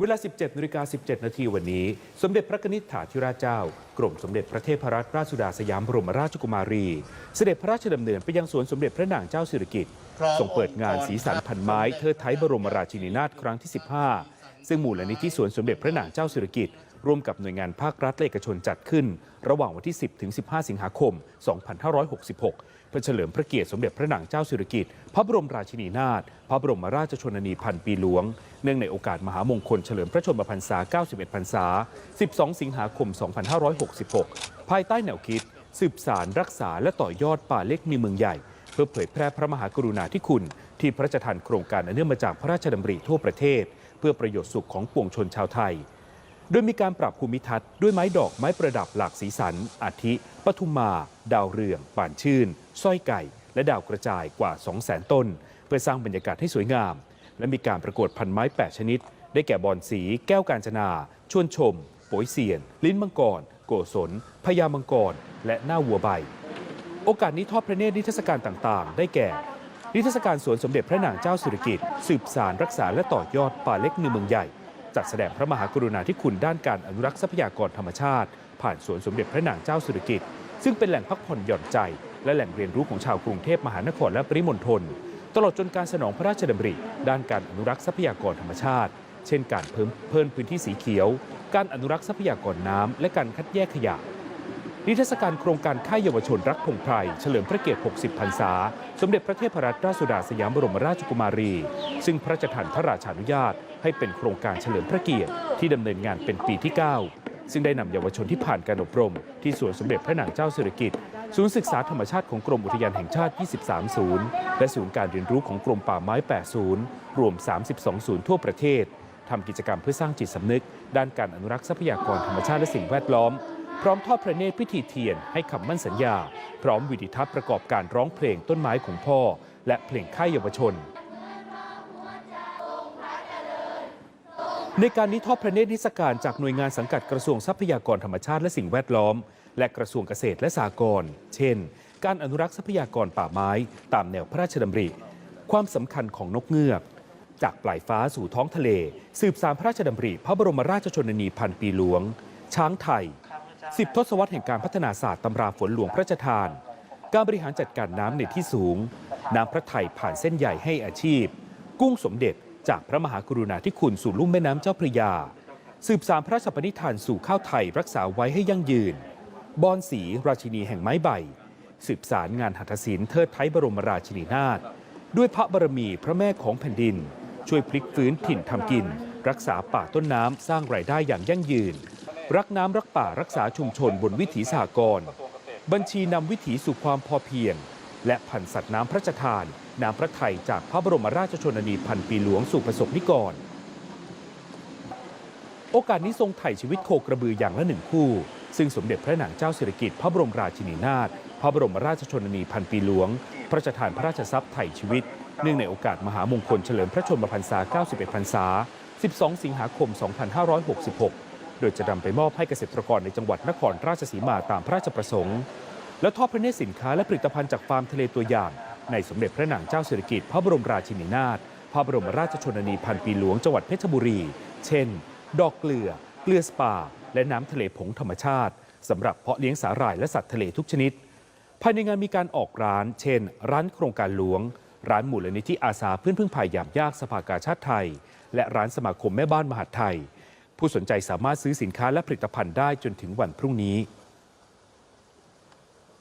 เวลา 17นาฬิกา17 นาทีวันนี้ สมเด็จพระนิธิถาธิราชเจ้า กรมสมเด็จพระเทพรัตนราชสุดาสยามบรมราชกุมารี เสด็จพระราชดำเนินไปยังสวนสมเด็จพระนางเจ้าสิริกิติ์ทรงเปิดงานสีสันพันไม้เทิดไทยบรมราชินีนาถครั้งที่ 15 ซึ่งมูลนิธิสวนสมเด็จพระนางเจ้าสิริกิติ์ ร่วมกับหน่วยงานภาครัฐและเอกชนจัดขึ้น ระหว่างวันที่ 10 ถึง 15 สิงหาคม 2566 เพื่อเฉลิมพระเกียรติสมเด็จพระนางเจ้าสิริกิติ์พระบรมราชินีนาถพระบรมราชชนนีพันปีหลวง เนื่องในโอกาสมหามงคลเฉลิมพระชนมพรรษา 91 พรรษา 12 สิงหาคม 2566 ภายใต้แนวคิด สืบสารรักษาและต่อยอดป่าเล็กในเมืองใหญ่ เพื่อเผยแพร่พระมหากรุณาธิคุณ ที่พระราชทานโครงการอันเนื่องมาจากพระราชดำริทั่วประเทศ เพื่อประโยชน์สุขของปวงชนชาวไทย โดยมีการปรับภูมิทัศน์ด้วยไม้ดอกไม้ประดับหลากสีสัน อาทิ ปทุมมา ดาวเรือง ป่านชื่น สร้อยไก่ และดาวกระจายกว่า 200,000 ต้น เพื่อสร้างบรรยากาศให้สวยงาม และมีการประกวดพันไม้ 8 ชนิด ได้แก่บอนสี แก้วกาญจนา ชวนชมโปยเซียน ลิ้นมังกร โกศลพญามังกร และหน้าวัวใบ โอกาสนี้ทอดพระเนตรนิทรรศการต่างๆ ได้แก่ นิทรรศการสวนสมเด็จพระนางเจ้าสิริกิติ์สืบสารรักษาและต่อยอดป่าเล็กในเมืองใหญ่ จัดแสดงพระมหากรุณาธิคุณด้านการอนุรักษ์ทรัพยากรธรรมชาติ ผ่านสวนสมเด็จพระนางเจ้าสุริกิติ์ซึ่งเป็นแหล่งพักผ่อนหย่อนใจ และแหล่งเรียนรู้ของชาวกรุงเทพมหานครและปริมณฑลตลอดจนการสนองพระราชดำริ ด้านการอนุรักษ์ทรัพยากรธรรมชาติ เช่น การเพิ่มเพิ่มพื้นที่สีเขียว การอนุรักษ์ทรัพยากรน้ำและการคัดแยกขยะ นิทรรศการโครงการค่ายเยาวชนรักพงไพรเฉลิมพระเกียรติ 60 พรรษา สมเด็จพระเทพรัตนราชสุดาสยามบรมราชกุมารี ซึ่งพระราชทานพระราชานุญาต ให้เป็นโครงการเฉลิมพระเกียรติที่ดำเนินงานเป็นปีที่ 9 ซึ่งได้นำเยาวชนที่ผ่านการอบรม ที่สวนสมเด็จพระนางเจ้าสิริกิติ์ศูนย์ศึกษาธรรมชาติของกรมอุทยานแห่งชาติ 23 ศูนย์ และศูนย์การเรียนรู้ของกรมป่าไม้ 8 ศูนย์ รวม 32 ศูนย์ทั่วประเทศทำกิจกรรมเพื่อสร้างจิตสำนึก ด้านการอนุรักษ์ทรัพยากรธรรมชาติและสิ่งแวดล้อม พร้อมทอดพระเนตรพิธีเทียนให้คำมั่นสัญญา พร้อมวิดิทัศน์ประกอบการร้องเพลงต้นไม้ของพ่อ และเพลงค่ายเยาวชน ในการนี้ทอดพระเนตรนิทรรศการจากหน่วยงานสังกัดกระทรวงทรัพยากรธรรมชาติและสิ่งแวดล้อม และกระทรวงเกษตรและสหกรณ์เช่น การอนุรักษ์ทรัพยากรป่าไม้ ตามแนวพระราชดำริ ความสำคัญของนกเงือกจากปลายฟ้าสู่ท้องทะเล สืบสารพระราชดำริ พระบรมราชชนนีพันปีหลวง ช้างไทย สิบทศวรรษแห่งการพัฒนาศาสตร์ตำราฝนหลวงพระราชทาน การบริหารจัดการน้ำในที่สูง น้ำพระไทยผ่านเส้นใหญ่ให้อาชีพ กุ้งสมเด็จจากพระมหากรุณาธิคุณสู่ลุ่มแม่น้ำเจ้าพระยา สืบสารพระราชปณิธานสู่ข้าวไทยรักษาไว้ให้ยั่งยืน บอนสีราชินีแห่งไม้ใบ สืบสารงานหัตถศิลป์เทิดไทยบรมราชินีนาถด้วยพระบารมีพระแม่ของแผ่นดิน ช่วยพลิกฟื้นถิ่นทำกิน รักษาป่าต้นน้ำสร้างรายได้อย่างยั่งยืน รักน้ำรักป่ารักษาชุมชนบนวิถีสหกรณ์บัญชีนำวิถีสู่ความพอเพียง และพันสัตว์น้ำพระราชทาน น้ำพระไทยจากพระบรมราชชนนีพันปีหลวงสู่ประสบนิกร โอกาสนี้ทรงไถ่ชีวิตโคกระบืออย่างละหนึ่งคู่ ซึ่งสมเด็จพระนางเจ้าสิริกิติ์พระบรมราชินีนาถพระบรมราชชนนีพันปีหลวง พระราชทานพระราชทรัพย์ไถ่ชีวิต เนื่องในโอกาสมหามงคลเฉลิมพระชนมพรรษา 91 พรรษา 12 สิงหาคม 2566 โดยจะนำไปมอบให้เกษตรกรในจังหวัดนครราชสีมาตามพระราชประสงค์ และทอดพระเนตรสินค้าและผลิตภัณฑ์จากฟาร์มทะเลตัวอย่าง ในสมเด็จพระนางเจ้าสิริกิติ์พระบรมราชินีนาถพระบรมราชชนนีพันปีหลวงจังหวัดเพชรบุรี เช่น ดอกเกลือ เกลือสปา และน้ำทะเลผงธรรมชาติสำหรับเพาะเลี้ยงสาหร่ายและสัตว์ทะเลทุกชนิด ภายในงานมีการออกร้าน เช่น ร้านโครงการหลวง ร้านมูลนิธิอาสาเพื่อนพึ่งภัยยามยากสภากาชาติไทย และร้านสมาคมแม่บ้านมหาดไทย ผู้สนใจสามารถซื้อสินค้าและผลิตภัณฑ์ได้จนถึงวันพรุ่งนี้